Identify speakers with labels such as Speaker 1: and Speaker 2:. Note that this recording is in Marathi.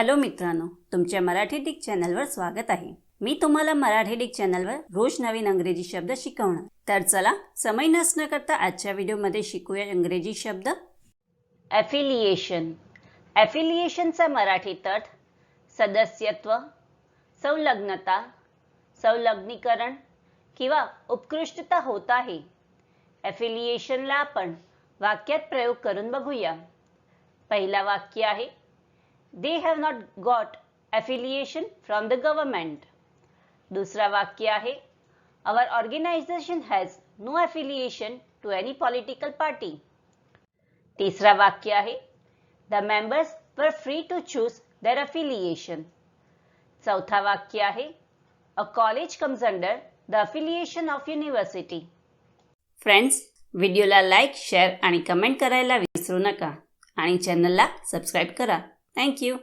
Speaker 1: हॅलो मित्रांनो तुमच्या मराठी डिक चॅनलवर स्वागत आहे. मी तुम्हाला मराठी डिक चॅनलवर रोज नवीन अंग्रेजी शब्द शिकवणार. तर चला समय नसणं करता आजच्या व्हिडिओमध्ये शिकूया इंग्रजी शब्द. ॲफिलिएशन ॲफिलिएशनचा मराठी तट सदस्यत्व संलग्नता संलग्नीकरण किंवा उत्कृष्टता होत आहे. ॲफिलिएशनला आपण वाक्यात प्रयोग करून बघूया. पहिला वाक्य आहे they have not got affiliation from the government दुसरा वाक्य आहे our organisation has no affiliation to any political party तिसरा वाक्य आहे the members were free to choose their affiliation चौथा वाक्य आहे a college comes under the affiliation of university friends व्हिडिओला लाईक शेअर आणि कमेंट करायला विसरू नका. आणि चॅनलला सबस्क्राईब करा. Thank you.